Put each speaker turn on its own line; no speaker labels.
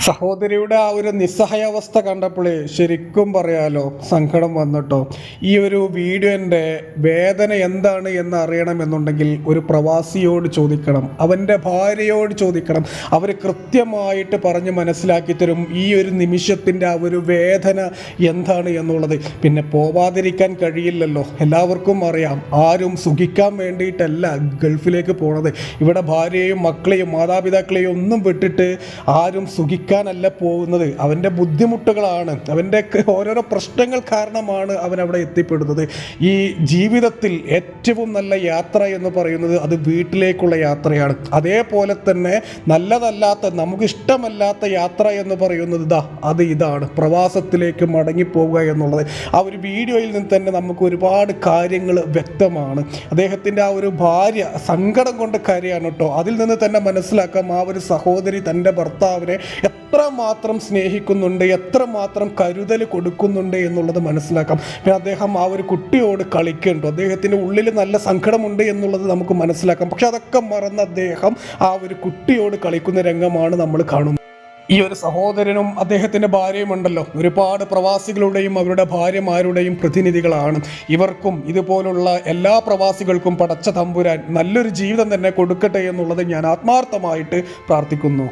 സഹോദരിയുടെ ആ ഒരു നിസ്സഹായാവസ്ഥ കണ്ടപ്പോഴേ ശരിക്കും പറയാലോ സങ്കടം വന്നിട്ടോ. ഈ ഒരു വീഡിയോന്റെ വേദന എന്താണ് എന്ന് അറിയണമെന്നുണ്ടെങ്കിൽ ഒരു പ്രവാസിയോട് ചോദിക്കണം അവന്റെ ഭാര്യയോട് ചോദിക്കണം. അവർ കൃത്യമായിട്ട് പറഞ്ഞ് മനസ്സിലാക്കി തരും ഈ ഒരു നിമിഷത്തിന്റെ ആ ഒരു വേദന എന്താണ് എന്നുള്ളത്. പിന്നെ പോവാതിരിക്കാൻ കഴിയില്ലല്ലോ. എല്ലാവർക്കും അറിയാം ആരും സുഖിക്കാൻ വേണ്ടിയിട്ടല്ല ഗൾഫിലേക്ക് പോണത്. ഇവിടെ ഭാര്യയെയും മക്കളെയും മാതാപിതാക്കളെയും ഒന്നും വിട്ടിട്ട് ആരും സുഖിക്കാനല്ല പോകുന്നത്. അവന്റെ ബുദ്ധിമുട്ടുകളാണ്. അവന്റെ ഓരോരോ പ്രശ്നങ്ങൾ കാരണമാണ് അവൻ അവിടെ എത്തിപ്പെടുന്നത്. ഈ ജീവിതത്തിൽ ഏറ്റവും നല്ല യാത്ര എന്ന് പറയുന്നത് അത് വീട്ടിലേക്കുള്ള യാത്രയാണ്. അതേപോലെ തന്നെ നല്ലതല്ലാത്ത നമുക്കിഷ്ടമല്ലാത്ത യാത്ര എന്ന് പറയുന്നത് ഇതാ അത് ഇതാണ്. പ്രവാസത്തിലേക്ക് മടങ്ങിപ്പോവുക എന്നുള്ളത്. ആ ഒരു വീഡിയോയിൽ നിന്ന് തന്നെ നമുക്ക് ഒരുപാട് കാര്യങ്ങൾ വ്യക്തമാണ്. അദ്ദേഹത്തിന്റെ ആ ഒരു ഭാര്യ സങ്കടം കൊണ്ട് കാര്യമാണ് കേട്ടോ. അതിൽ നിന്ന് തന്നെ മനസ്സിലാക്കാം ആ ഒരു സഹോദരി തന്റെ ഭർത്താവിനെ എത്രമാത്രം സ്നേഹിക്കുന്നുണ്ട് എത്രമാത്രം കരുതൽ കൊടുക്കുന്നുണ്ട് എന്നുള്ളത് മനസ്സിലാക്കാം. പിന്നെ അദ്ദേഹം ആ ഒരു കുട്ടിയോട് കളിക്കുന്നുണ്ടോ അദ്ദേഹത്തിന്റെ ഉള്ളിൽ നല്ല സങ്കടമുണ്ട് എന്നുള്ളത് നമുക്ക് മനസ്സിലാക്കാം. പക്ഷെ അതൊക്കെ മറന്ന് അദ്ദേഹം ആ ഒരു കുട്ടിയോട് കളിക്കുന്ന രംഗമാണ് നമ്മൾ കാണുന്നത്. ഈ ഒരു സഹോദരനും അദ്ദേഹത്തിന്റെ ഭാര്യയും ഉണ്ടല്ലോ. ഒരുപാട് പ്രവാസികളുടെയും അവരുടെ ഭാര്യമാരുടെയും പ്രതിനിധികളാണ്. ഇവർക്കും ഇതുപോലുള്ള എല്ലാ പ്രവാസികൾക്കും പടച്ച തമ്പുരാൻ നല്ലൊരു ജീവിതം തന്നെ കൊടുക്കട്ടെ എന്നുള്ളത് ഞാൻ ആത്മാർത്ഥമായിട്ട് പ്രാർത്ഥിക്കുന്നു.